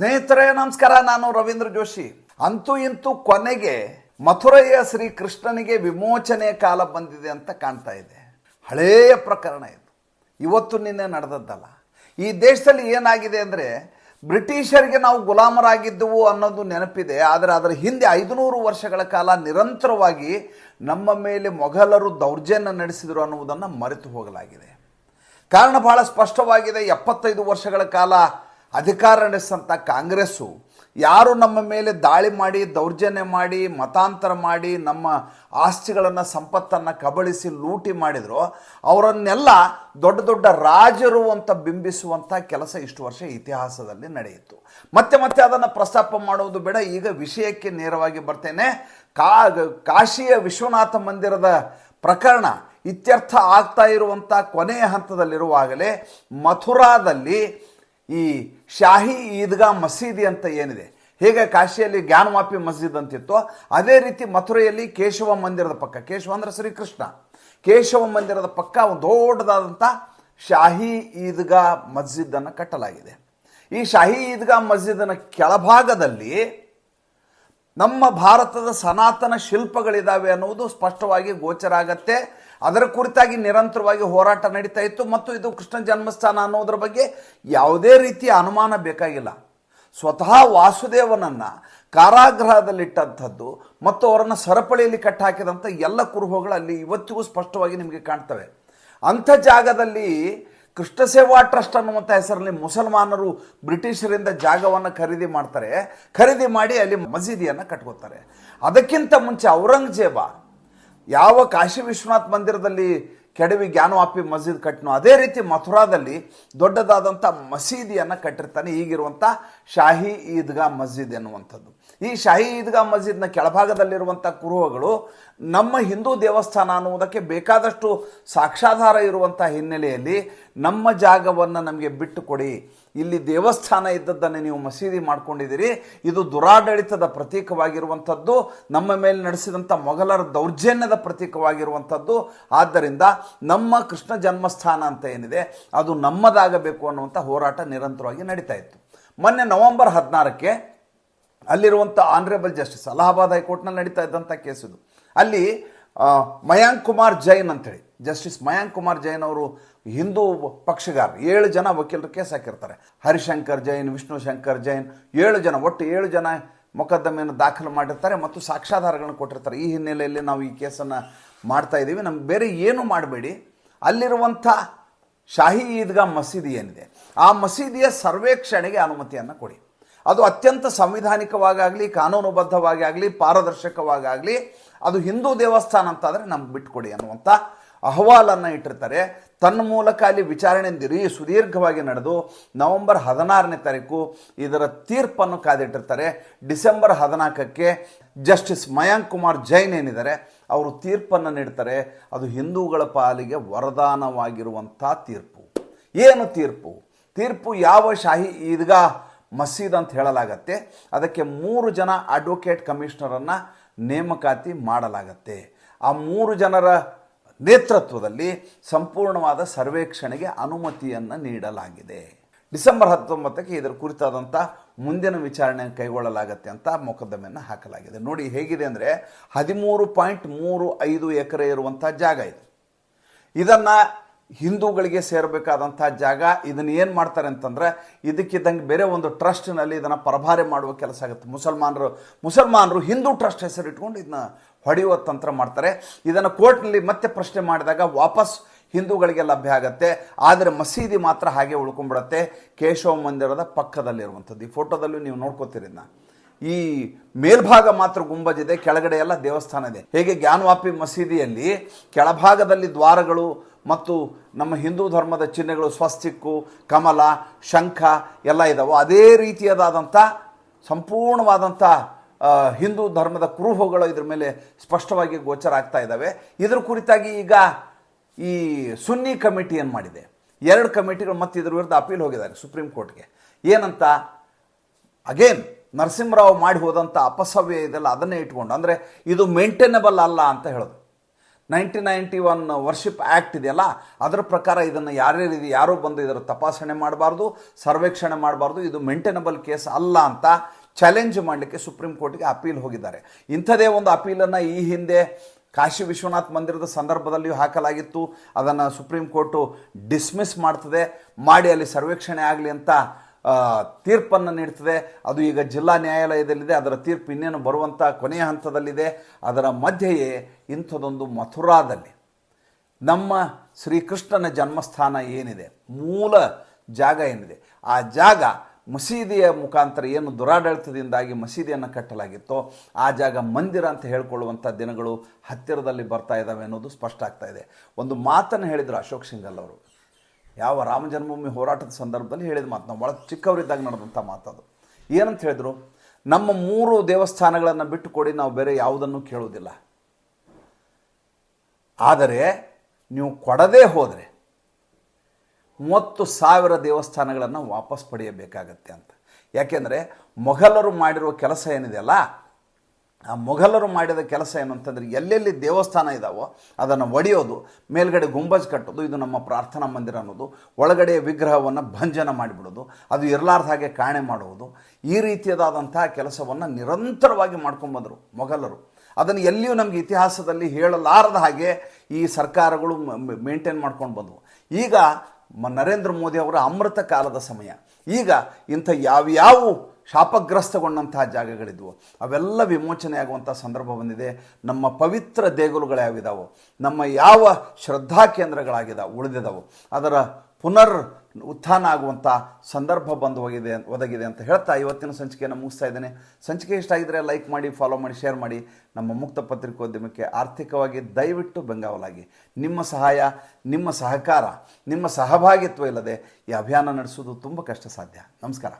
ಸ್ನೇಹಿತರೆ, ನಮಸ್ಕಾರ. ನಾನು ರವೀಂದ್ರ ಜೋಶಿ. ಅಂತೂ ಇಂತೂ ಕೊನೆಗೆ ಮಥುರೆಯ ಶ್ರೀ ಕೃಷ್ಣನಿಗೆ ವಿಮೋಚನೆಯ ಕಾಲ ಬಂದಿದೆ ಅಂತ ಕಾಣ್ತಾ ಇದೆ. ಹಳೆಯ ಪ್ರಕರಣ ಇದು. ಇವತ್ತು ನಿನ್ನೆ ನಡೆದದ್ದಲ್ಲ. ಈ ದೇಶದಲ್ಲಿ ಏನಾಗಿದೆ ಅಂದರೆ, ಬ್ರಿಟಿಷರಿಗೆ ನಾವು ಗುಲಾಮರಾಗಿದ್ದವು ಅನ್ನೋದು ನೆನಪಿದೆ. ಆದರೆ ಅದರ ಹಿಂದೆ ಐದುನೂರು ವರ್ಷಗಳ ಕಾಲ ನಿರಂತರವಾಗಿ ನಮ್ಮ ಮೇಲೆ ಮೊಘಲರು ದೌರ್ಜನ್ಯ ನಡೆಸಿದರು ಅನ್ನುವುದನ್ನು ಮರೆತು ಹೋಗಲಾಗಿದೆ. ಕಾರಣ ಬಹಳ ಸ್ಪಷ್ಟವಾಗಿದೆ. ಎಪ್ಪತ್ತೈದು ವರ್ಷಗಳ ಕಾಲ ಅಧಿಕಾರ ನಡೆಸಿದಂಥ ಕಾಂಗ್ರೆಸ್ಸು ಯಾರು ನಮ್ಮ ಮೇಲೆ ದಾಳಿ ಮಾಡಿ, ದೌರ್ಜನ್ಯ ಮಾಡಿ, ಮತಾಂತರ ಮಾಡಿ, ನಮ್ಮ ಆಸ್ತಿಗಳನ್ನು, ಸಂಪತ್ತನ್ನು ಕಬಳಿಸಿ ಲೂಟಿ ಮಾಡಿದ್ರು, ಅವರನ್ನೆಲ್ಲ ದೊಡ್ಡ ದೊಡ್ಡ ರಾಜರು ಅಂತ ಬಿಂಬಿಸುವಂಥ ಕೆಲಸ ಇಷ್ಟು ವರ್ಷ ಇತಿಹಾಸದಲ್ಲಿ ನಡೆಯಿತು. ಮತ್ತೆ ಮತ್ತೆ ಅದನ್ನು ಪ್ರಸ್ತಾಪ ಮಾಡುವುದು ಬೇಡ, ಈಗ ವಿಷಯಕ್ಕೆ ನೇರವಾಗಿ ಬರ್ತೇನೆ. ಕಾ, ಕಾಶಿಯ ವಿಶ್ವನಾಥ ಮಂದಿರದ ಪ್ರಕರಣ ಇತ್ಯರ್ಥ ಆಗ್ತಾ ಇರುವಂಥ ಕೊನೆಯ ಹಂತದಲ್ಲಿರುವಾಗಲೇ ಮಥುರಾದಲ್ಲಿ ಈ ಶಾಹಿ ಈದ್ಗಾ ಮಸೀದಿ ಅಂತ ಏನಿದೆ? ಹೇಗೆ ಕಾಶಿಯಲ್ಲಿ ಜ್ಞಾನವಾಪಿ ಮಸ್ಜಿದ್ ಅಂತಿತ್ತು, ಅದೇ ರೀತಿ ಮಥುರೆಯಲ್ಲಿ ಕೇಶವ ಮಂದಿರದ ಪಕ್ಕ. ಕೇಶವ ಅಂದ್ರೆ ಶ್ರೀಕೃಷ್ಣ. ಕೇಶವ ಮಂದಿರದ ಪಕ್ಕ ಒಂದು ದೊಡ್ಡದಾದಂಥ ಶಾಹಿ ಈದ್ಗಾ ಮಸ್ಜಿದನ್ನು ಕಟ್ಟಲಾಗಿದೆ. ಈ ಶಾಹಿ ಈದ್ಗಾ ಮಸ್ಜಿದನ ಕೆಳಭಾಗದಲ್ಲಿ ನಮ್ಮ ಭಾರತದ ಸನಾತನ ಶಿಲ್ಪಗಳಿದ್ದಾವೆ ಅನ್ನುವುದು ಸ್ಪಷ್ಟವಾಗಿ ಗೋಚರ ಆಗತ್ತೆ. ಅದರ ಕುರಿತಾಗಿ ನಿರಂತರವಾಗಿ ಹೋರಾಟ ನಡೀತಾ ಇತ್ತು. ಮತ್ತು ಇದು ಕೃಷ್ಣ ಜನ್ಮಸ್ಥಾನ ಅನ್ನೋದ್ರ ಬಗ್ಗೆ ಯಾವುದೇ ರೀತಿಯ ಅನುಮಾನ ಬೇಕಾಗಿಲ್ಲ. ಸ್ವತಃ ವಾಸುದೇವನನ್ನು ಕಾರಾಗೃಹದಲ್ಲಿಟ್ಟಂಥದ್ದು ಮತ್ತು ಅವರನ್ನು ಸರಪಳಿಯಲ್ಲಿ ಕಟ್ಟಾಕಿದಂಥ ಎಲ್ಲ ಕುರುಹುಗಳು ಅಲ್ಲಿ ಇವತ್ತಿಗೂ ಸ್ಪಷ್ಟವಾಗಿ ನಿಮಗೆ ಕಾಣ್ತವೆ. ಅಂಥ ಜಾಗದಲ್ಲಿ ಕೃಷ್ಣ ಸೇವಾ ಟ್ರಸ್ಟ್ ಅನ್ನುವಂಥ ಹೆಸರಲ್ಲಿ ಮುಸಲ್ಮಾನರು ಬ್ರಿಟಿಷರಿಂದ ಜಾಗವನ್ನು ಖರೀದಿ ಮಾಡ್ತಾರೆ. ಖರೀದಿ ಮಾಡಿ ಅಲ್ಲಿ ಮಸೀದಿಯನ್ನು ಕಟ್ಕೋತಾರೆ. ಅದಕ್ಕಿಂತ ಮುಂಚೆ ಔರಂಗಜೇಬ ಯಾವ ಕಾಶಿ ವಿಶ್ವನಾಥ್ ಮಂದಿರದಲ್ಲಿ ಕೆಡವಿ ಜ್ಞಾನವಾಪಿ ಮಸೀದ್ ಕಟ್ಟನೋ ಅದೇ ರೀತಿ ಮಥುರಾದಲ್ಲಿ ದೊಡ್ಡದಾದಂಥ ಮಸೀದಿಯನ್ನು ಕಟ್ಟಿರ್ತಾನೆ. ಈಗಿರುವಂಥ ಶಾಹಿ ಈದ್ಗಾ ಮಸ್ಜಿದ್ ಎನ್ನುವಂಥದ್ದು. ಈ ಶಾಹಿ ಈದ್ಗಾ ಮಸ್ಜಿದ್ನ ಕೆಳಭಾಗದಲ್ಲಿರುವಂಥ ಕುರುಹಗಳು ನಮ್ಮ ಹಿಂದೂ ದೇವಸ್ಥಾನ ಅನ್ನುವುದಕ್ಕೆ ಬೇಕಾದಷ್ಟು ಸಾಕ್ಷಾಧಾರ ಇರುವಂಥ ಹಿನ್ನೆಲೆಯಲ್ಲಿ ನಮ್ಮ ಜಾಗವನ್ನು ನಮಗೆ ಬಿಟ್ಟು ಕೊಡಿ. ಇಲ್ಲಿ ದೇವಸ್ಥಾನ ಇದ್ದದ್ದನ್ನು ನೀವು ಮಸೀದಿ ಮಾಡ್ಕೊಂಡಿದ್ದೀರಿ. ಇದು ದುರಾಡಳಿತದ ಪ್ರತೀಕವಾಗಿರುವಂಥದ್ದು, ನಮ್ಮ ಮೇಲೆ ನಡೆಸಿದಂಥ ಮೊಘಲರ ದೌರ್ಜನ್ಯದ ಪ್ರತೀಕವಾಗಿರುವಂಥದ್ದು. ಆದ್ದರಿಂದ ನಮ್ಮ ಕೃಷ್ಣ ಜನ್ಮಸ್ಥಾನ ಅಂತ ಏನಿದೆ, ಅದು ನಮ್ಮದಾಗಬೇಕು ಅನ್ನುವಂಥ ಹೋರಾಟ ನಿರಂತರವಾಗಿ ನಡೀತಾ ಇತ್ತು. ಮೊನ್ನೆ ನವೆಂಬರ್ ಹದಿನಾರಕ್ಕೆ ಅಲ್ಲಿರುವಂಥ ಆನರೇಬಲ್ ಜಸ್ಟಿಸ್ ಅಲಹಾಬಾದ್ ಹೈಕೋರ್ಟ್ನಲ್ಲಿ ನಡೀತಾ ಇದ್ದಂಥ ಕೇಸ್ ಇದು. ಅಲ್ಲಿ ಮಯಾಂಕ್ ಕುಮಾರ್ ಜೈನ್ ಅಂತೇಳಿ ಜಸ್ಟಿಸ್ ಮಯಾಂಕ್ ಕುಮಾರ್ ಜೈನ್ ಅವರು ಹಿಂದೂ ಪಕ್ಷಗಾರ ಏಳು ಜನ ವಕೀಲರು ಕೇಸ್ ಹಾಕಿರ್ತಾರೆ. ಹರಿಶಂಕರ್ ಜೈನ್, ವಿಷ್ಣು ಶಂಕರ್ ಜೈನ್, ಏಳು ಜನ, ಒಟ್ಟು ಏಳು ಜನ ಮೊಕದ್ದಮೆಯನ್ನು ದಾಖಲು ಮಾಡಿರ್ತಾರೆ ಮತ್ತು ಸಾಕ್ಷ್ಯಾಧಾರಗಳನ್ನು ಕೊಟ್ಟಿರ್ತಾರೆ. ಈ ಹಿನ್ನೆಲೆಯಲ್ಲಿ ನಾವು ಈ ಕೇಸನ್ನು ಮಾಡ್ತಾ ಇದ್ದೀವಿ. ನಮ್ಗೆ ಬೇರೆ ಏನು ಮಾಡಬೇಡಿ. ಅಲ್ಲಿರುವಂಥ ಶಾಹಿ ಈದ್ಗಾ ಮಸೀದಿ ಏನಿದೆ, ಆ ಮಸೀದಿಯ ಸರ್ವೇಕ್ಷಣೆಗೆ ಅನುಮತಿಯನ್ನು ಕೊಡಿ. ಅದು ಅತ್ಯಂತ ಸಂವಿಧಾನಿಕವಾಗಲಿ ಕಾನೂನುಬದ್ಧವಾಗಿ ಆಗಲಿ ಪಾರದರ್ಶಕವಾಗಲಿ ಅದು ಹಿಂದೂ ದೇವಸ್ಥಾನ ಅಂತಾದರೆ ನಮ್ಗೆ ಬಿಟ್ಕೊಡಿ ಅನ್ನುವಂಥ ಅಹವಾಲನ್ನು ಇಟ್ಟಿರ್ತಾರೆ. ತನ್ನ ಮೂಲಕ ಅಲ್ಲಿ ವಿಚಾರಣೆ ದಿರಿ ಸುದೀರ್ಘವಾಗಿ ನಡೆದು ನವೆಂಬರ್ ಹದಿನಾರನೇ ತಾರೀಕು ಇದರ ತೀರ್ಪನ್ನು ಕಾದಿಟ್ಟಿರ್ತಾರೆ. ಡಿಸೆಂಬರ್ ಹದಿನಾಲ್ಕಕ್ಕೆ ಜಸ್ಟಿಸ್ ಮಯಾಂಕ್ ಕುಮಾರ್ ಜೈನ್ ಏನಿದ್ದಾರೆ, ಅವರು ತೀರ್ಪನ್ನು ನೀಡ್ತಾರೆ. ಅದು ಹಿಂದೂಗಳ ಪಾಲಿಗೆ ವರದಾನವಾಗಿರುವಂಥ ತೀರ್ಪು. ಏನು ತೀರ್ಪು? ತೀರ್ಪು ಯಾವ ಶಾಹಿ ಈದ್ಗಾ ಮಸೀದ್ ಅಂತ ಹೇಳಲಾಗತ್ತೆ. ಅದಕ್ಕೆ ಮೂರು ಜನ ಅಡ್ವೊಕೇಟ್ ಕಮಿಷನರನ್ನು ನೇಮಕಾತಿ ಮಾಡಲಾಗತ್ತೆ. ಆ ಮೂರು ಜನರ ನೇತೃತ್ವದಲ್ಲಿ ಸಂಪೂರ್ಣವಾದ ಸರ್ವೇಕ್ಷಣೆಗೆ ಅನುಮತಿಯನ್ನು ನೀಡಲಾಗಿದೆ. ಡಿಸೆಂಬರ್ ಹತ್ತೊಂಬತ್ತಕ್ಕೆ ಇದರ ಕುರಿತಾದಂಥ ಮುಂದಿನ ವಿಚಾರಣೆ ಕೈಗೊಳ್ಳಲಾಗತ್ತೆ ಅಂತ ಮೊಕದ್ದಮೆಯನ್ನು ಹಾಕಲಾಗಿದೆ. ನೋಡಿ ಹೇಗಿದೆ ಅಂದರೆ ಹದಿಮೂರು ಪಾಯಿಂಟ್ ಮೂರು ಐದು ಎಕರೆ ಇರುವಂಥ ಜಾಗ ಇದು. ಇದನ್ನು ಹಿಂದೂಗಳಿಗೆ ಸೇರಬೇಕಾದಂಥ ಜಾಗ, ಇದನ್ನು ಏನು ಮಾಡ್ತಾರೆ ಅಂತಂದರೆ, ಇದಕ್ಕಿದ್ದಂಗೆ ಬೇರೆ ಒಂದು ಟ್ರಸ್ಟ್ನಲ್ಲಿ ಇದನ್ನು ಪರಭಾರೆ ಮಾಡುವ ಕೆಲಸ ಆಗುತ್ತೆ. ಮುಸಲ್ಮಾನರು ಮುಸಲ್ಮಾನರು ಹಿಂದೂ ಟ್ರಸ್ಟ್ ಹೆಸರಿಟ್ಕೊಂಡು ಇದನ್ನ ಹೊಡೆಯುವ ತಂತ್ರ ಮಾಡ್ತಾರೆ. ಇದನ್ನು ಕೋರ್ಟ್ನಲ್ಲಿ ಮತ್ತೆ ಪ್ರಶ್ನೆ ಮಾಡಿದಾಗ ವಾಪಸ್ ಹಿಂದೂಗಳಿಗೆ ಲಭ್ಯ ಆಗತ್ತೆ. ಆದರೆ ಮಸೀದಿ ಮಾತ್ರ ಹಾಗೆ ಉಳ್ಕೊಂಡ್ಬಿಡತ್ತೆ. ಕೇಶವ ಮಂದಿರದ ಪಕ್ಕದಲ್ಲಿರುವಂಥದ್ದು. ಈ ಫೋಟೋದಲ್ಲೂ ನೀವು ನೋಡ್ಕೋತೀರಿ ಈ ಮೇಲ್ಭಾಗ ಮಾತ್ರ ಗುಂಬಜಿದೆ ಕೆಳಗಡೆ ಎಲ್ಲ ದೇವಸ್ಥಾನ ಇದೆ. ಹೇಗೆ ಜ್ಞಾನವಾಪಿ ಮಸೀದಿಯಲ್ಲಿ ಕೆಳಭಾಗದಲ್ಲಿ ದ್ವಾರಗಳು ಮತ್ತು ನಮ್ಮ ಹಿಂದೂ ಧರ್ಮದ ಚಿಹ್ನೆಗಳು ಸ್ವಸ್ತಿಕ್ಕು, ಕಮಲ, ಶಂಖ ಎಲ್ಲ ಇದ್ದಾವೋ ಅದೇ ರೀತಿಯಾದಂಥ ಸಂಪೂರ್ಣವಾದಂಥ ಹಿಂದೂ ಧರ್ಮದ ಕುರುಹುಗಳು ಇದ್ರ ಮೇಲೆ ಸ್ಪಷ್ಟವಾಗಿ ಗೋಚರ ಆಗ್ತಾ ಇದ್ದಾವೆ ಇದ್ರ ಕುರಿತಾಗಿ ಈಗ ಈ ಸುನ್ನಿ ಕಮಿಟಿ ಏನು ಮಾಡಿದೆ? ಎರಡು ಕಮಿಟಿಗಳು ಮತ್ತು ಇದ್ರ ವಿರುದ್ಧ ಅಪೀಲ್ ಹೋಗಿದ್ದಾರೆ ಸುಪ್ರೀಂ ಕೋರ್ಟ್ಗೆ. ಏನಂತ? ಅಗೇನ್ ನರಸಿಂಹರಾವ್ ಮಾಡಿ ಹೋದಂಥ ಅಪಸವ್ಯ ಇದೆಲ್ಲ ಅದನ್ನೇ ಇಟ್ಕೊಂಡು, ಅಂದರೆ ಇದು ಮೇಂಟೈನಬಲ್ ಅಲ್ಲ ಅಂತ ಹೇಳೋದು. Nineteen ninety one worship act ಇದೆಯಲ್ಲ, ಅದರ ಪ್ರಕಾರ ಇದನ್ನು ಯಾರ್ಯಾರಿದೆ ಯಾರೂ ಬಂದು ಇದರ ತಪಾಸಣೆ ಮಾಡಬಾರ್ದು, ಸರ್ವೇಕ್ಷಣೆ ಮಾಡಬಾರ್ದು, ಇದು ಮೇಂಟೈನಬಲ್ ಕೇಸ್ ಅಲ್ಲ ಅಂತ ಚಾಲೆಂಜ್ ಮಾಡಲಿಕ್ಕೆ ಸುಪ್ರೀಂ ಕೋರ್ಟ್ಗೆ ಅಪೀಲ್ ಹೋಗಿದ್ದಾರೆ. ಇಂಥದೇ ಒಂದು ಅಪೀಲನ್ನು ಈ ಹಿಂದೆ ಕಾಶಿ ವಿಶ್ವನಾಥ್ ಮಂದಿರದ ಸಂದರ್ಭದಲ್ಲಿಯೂ ಹಾಕಲಾಗಿತ್ತು. ಅದನ್ನು ಸುಪ್ರೀಂ ಕೋರ್ಟು ಡಿಸ್ಮಿಸ್ ಮಾಡ್ತದೆ. ಮಾಡಿ ಅಲ್ಲಿ ಸರ್ವೇಕ್ಷಣೆ ಆಗಲಿ ಅಂತ ತೀರ್ಪನ್ನು ನೀಡ್ತದೆ. ಅದು ಈಗ ಜಿಲ್ಲಾ ನ್ಯಾಯಾಲಯದಲ್ಲಿದೆ. ಅದರ ತೀರ್ಪು ಇನ್ನೇನು ಬರುವಂಥ ಕೊನೆಯ ಹಂತದಲ್ಲಿದೆ. ಅದರ ಮಧ್ಯೆಯೇ ಇಂಥದೊಂದು ಮಥುರಾದಲ್ಲಿ ನಮ್ಮ ಶ್ರೀಕೃಷ್ಣನ ಜನ್ಮಸ್ಥಾನ ಏನಿದೆ? ಮೂಲ ಜಾಗ ಏನಿದೆ? ಆ ಜಾಗ ಮಸೀದಿಯ ಮುಖಾಂತರ ಏನು ದುರಾಡಳಿತದಿಂದಾಗಿ ಮಸೀದಿಯನ್ನು ಕಟ್ಟಲಾಗಿತ್ತೋ, ಆ ಜಾಗ ಮಂದಿರ ಅಂತ ಹೇಳ್ಕೊಳ್ಳುವಂಥ ದಿನಗಳು ಹತ್ತಿರದಲ್ಲಿ ಬರ್ತಾ ಇದ್ದಾವೆ ಅನ್ನೋದು ಸ್ಪಷ್ಟ ಆಗ್ತಾ ಇದೆ. ಒಂದು ಮಾತನ್ನು ಹೇಳಿದರು ಅಶೋಕ್ ಸಿಂಗಲ್ ಅವರು. ಯಾವ ರಾಮ ಜನ್ಮಭೂಮಿ ಹೋರಾಟದ ಸಂದರ್ಭದಲ್ಲಿ ಹೇಳಿದ ಮಾತು. ನಾವು ಭಾಳ ಚಿಕ್ಕವರಿದ್ದಾಗ ನಡೆದಂಥ ಮಾತದು ಏನಂತ ಹೇಳಿದ್ರು? ನಮ್ಮ ಮೂರು ದೇವಸ್ಥಾನಗಳನ್ನು ಬಿಟ್ಟು ಕೊಡಿ, ನಾವು ಬೇರೆ ಯಾವುದನ್ನು ಕೇಳುವುದಿಲ್ಲ. ಆದರೆ ನೀವು ಕೊಡದೇ ಹೋದರೆ ಮೂವತ್ತು ಸಾವಿರ ದೇವಸ್ಥಾನಗಳನ್ನು ವಾಪಸ್ ಪಡೆಯಬೇಕಾಗತ್ತೆ ಅಂತ. ಯಾಕೆಂದರೆ ಮೊಘಲರು ಮಾಡಿರುವ ಕೆಲಸ ಏನಿದೆಯಲ್ಲ ಆ ಮೊಘಲರು ಮಾಡಿದ ಕೆಲಸ ಏನು ಅಂತಂದರೆ ಎಲ್ಲೆಲ್ಲಿ ದೇವಸ್ಥಾನ ಇದ್ದಾವೋ ಅದನ್ನು ಒಡೆಯೋದು, ಮೇಲ್ಗಡೆ ಗುಂಬಜ್ ಕಟ್ಟೋದು, ಇದು ನಮ್ಮ ಪ್ರಾರ್ಥನಾ ಮಂದಿರ ಅನ್ನೋದು, ಒಳಗಡೆ ವಿಗ್ರಹವನ್ನು ಭಂಜನ ಮಾಡಿಬಿಡೋದು, ಅದು ಇರಲಾರ್ದ ಹಾಗೆ ಕಾಣೆ ಮಾಡುವುದು, ಈ ರೀತಿಯದಾದಂತಹ ಕೆಲಸವನ್ನು ನಿರಂತರವಾಗಿ ಮಾಡ್ಕೊಂಬಂದರು ಮೊಘಲರು. ಅದನ್ನು ಎಲ್ಲಿಯೂ ನಮಗೆ ಇತಿಹಾಸದಲ್ಲಿ ಹೇಳಲಾರದ ಹಾಗೆ ಈ ಸರ್ಕಾರಗಳು ಮೇಂಟೈನ್ ಮಾಡ್ಕೊಂಡು ಬಂದವು. ಈಗ ನರೇಂದ್ರ ಮೋದಿ ಅವರ ಅಮೃತ ಕಾಲದ ಸಮಯ. ಈಗ ಇಂಥ ಯಾವ್ಯಾವ ಶಾಪಗ್ರಸ್ತಗೊಂಡಂತಹ ಜಾಗಗಳಿದ್ವು. ಅವೆಲ್ಲ ವಿಮೋಚನೆ ಆಗುವಂಥ ಸಂದರ್ಭ ಬಂದಿದೆ. ನಮ್ಮ ಪವಿತ್ರ ದೇಗುಲಗಳು ಯಾವಿದಾವೋ ನಮ್ಮ ಯಾವ ಶ್ರದ್ಧಾ ಕೇಂದ್ರಗಳಾಗಿದ್ದಾವೆ ಉಳಿದಿದಾವೋ. ಅದರ ಪುನರ್ ಉತ್ಥಾನ ಆಗುವಂಥ ಸಂದರ್ಭ ಬಂದು ಹೋಗಿದೆ, ಒದಗಿದೆ ಅಂತ ಹೇಳ್ತಾ ಇವತ್ತಿನ ಸಂಚಿಕೆಯನ್ನು ಮುಗಿಸ್ತಾ ಇದ್ದೇನೆ. ಸಂಚಿಕೆ ಇಷ್ಟ ಆಗಿದ್ರೆ ಲೈಕ್ ಮಾಡಿ ಫಾಲೋ ಮಾಡಿ ಶೇರ್ ಮಾಡಿ. ನಮ್ಮ ಮುಕ್ತ ಪತ್ರಿಕೋದ್ಯಮಕ್ಕೆ ಆರ್ಥಿಕವಾಗಿ ದಯವಿಟ್ಟು ಬೆಂಗಾವಲಾಗಿ. ನಿಮ್ಮ ಸಹಾಯ, ನಿಮ್ಮ ಸಹಕಾರ, ನಿಮ್ಮ ಸಹಭಾಗಿತ್ವ ಇಲ್ಲದೆ ಈ ಅಭಿಯಾನ ನಡೆಸೋದು ತುಂಬ ಕಷ್ಟ ಸಾಧ್ಯ ನಮಸ್ಕಾರ.